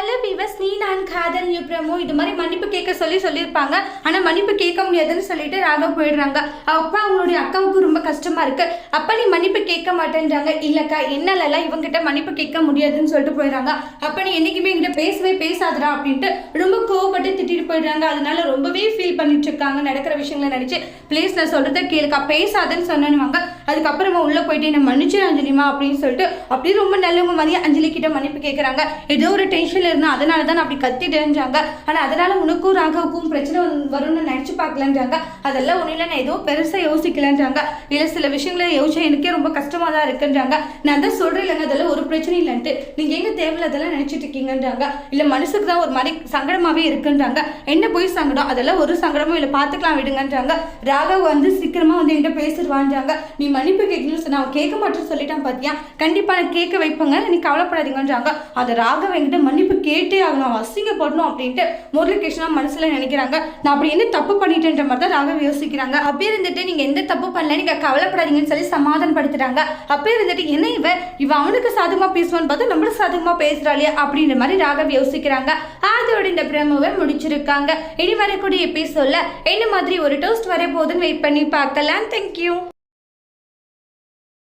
Hello பீவஸ் நீ நான் காதல் நியூ பிரமோ. இது மாதிரி மன்னிப்பு கேட்க சொல்லி சொல்லியிருப்பாங்க. ஆனால் மன்னிப்பு கேட்க முடியாதுன்னு சொல்லிட்டு ராகவ் போயிடுறாங்க. அப்பா அவங்களுடைய அக்காவுக்கு ரொம்ப கஷ்டமாக இருக்கு. அப்போ நீ மன்னிப்பு கேட்க மாட்டேன்றாங்க. இல்லைக்கா என்னாலலாம் இவங்ககிட்ட மன்னிப்பு கேட்க முடியாதுன்னு சொல்லிட்டு போயிடுறாங்க. அப்போ நீ என்றைக்குமே என்கிட்ட பேசவே பேசாதடா அப்படின்ட்டு ரொம்ப கோவப்பட்டு திட்டிட்டு போயிடுறாங்க. அதனால ரொம்பவே ஃபீல் பண்ணிட்டு இருக்காங்க. நடக்கிற விஷயங்களை நினச்சி ப்ளீஸ் நான் சொல்கிறத கேளுக்கா. பேசாதன்னு சொன்னேனுவாங்க அதுக்கப்புறமா உள்ளே போயிட்டு என்ன மன்னிச்சு அஞ்சலிமா அப்படின்னு சொல்லிட்டு அப்படியே ரொம்ப நல்லவங்க மாதிரியே அஞ்சலி கிட்ட மன்னிப்பு கேட்குறாங்க ஏதோ ஒரு டென்ஷன் இருந்தால் அதனால தான் நான் அப்படி கத்திட்டேன்றாங்க ஆனால் அதனால உனக்கும் ராகவுக்கும் பிரச்சனை வரும்னு நினச்சி பார்க்கலன்றாங்க. அதெல்லாம் ஒன்றும் இல்லை நான் ஏதோ பெருசாக யோசிக்கலன்றாங்க. இல்லை சில விஷயங்களை யோசிச்சா எனக்கே ரொம்ப கஷ்டமாக தான் இருக்குன்றாங்க. நான் தான் சொல்கிறேன் இல்லைங்க அதெல்லாம் ஒரு பிரச்சனை இல்லைன்ட்டு. நீங்க எங்க தேவையில்லாதெல்லாம் நினச்சிட்டு இருக்கீங்கன்றாங்க. இல்லை மனசுக்கு தான் ஒரு மாதிரி சங்கடமாகவே இருக்குன்றாங்க. என்ன போய் சங்கடம்? அதெல்லாம் ஒரு சங்கடமும் இல்லை பார்த்துக்கலாம் விடுங்கன்றாங்க. ராகவ் வந்து சீக்கிரமாக வந்து என்கிட்ட பேசிடுவான்றாங்க. நீ மன்னிப்பு கேட்கணும்னு சொன்னா அவன் கேட்க மாட்டேன்னு சொல்லிட்டான் பார்த்தியா கண்டிப்பாக நான் கேட்க வைப்பங்க. நீ கவலைப்படாதீங்கன்றாங்க. அந்த ராகவன் என்கிட்ட மன்னிப்பு கேட்டே ஆகணும். அவன் அசிங்கப்படணும் அப்படின்ட்டு முரளிகிருஷ்ணா மனசில் நினைக்கிறாங்க. நான் அப்படி என்ன தப்பு பண்ணிட்டேன்ற மாதிரி தான் ராகவ் யோசிக்கிறாங்க. அப்பே இருந்துட்டு நீங்கள் எந்த தப்பு பண்ணல நீங்கள் கவலைப்படாதீங்கன்னு சொல்லி சமாதானப்படுத்துறாங்க. அப்பே இருந்துட்டு என்ன இவன் இவன் அவனுக்கு சாதகமாக பேசுவான்னு பார்த்தா நம்மளுக்கு சாதகமாக பேசுகிறாளியா அப்படின்ற மாதிரி ராகவ் யோசிக்கிறாங்க. அதோட இந்த பிரமவை முடிச்சிருக்காங்க. இனி வரக்கூடிய எபிசோடில் என்ன மாதிரி ஒரு டோஸ்ட் வர போதுன்னு வெயிட் பண்ணி பார்க்கலாம். தேங்க்யூ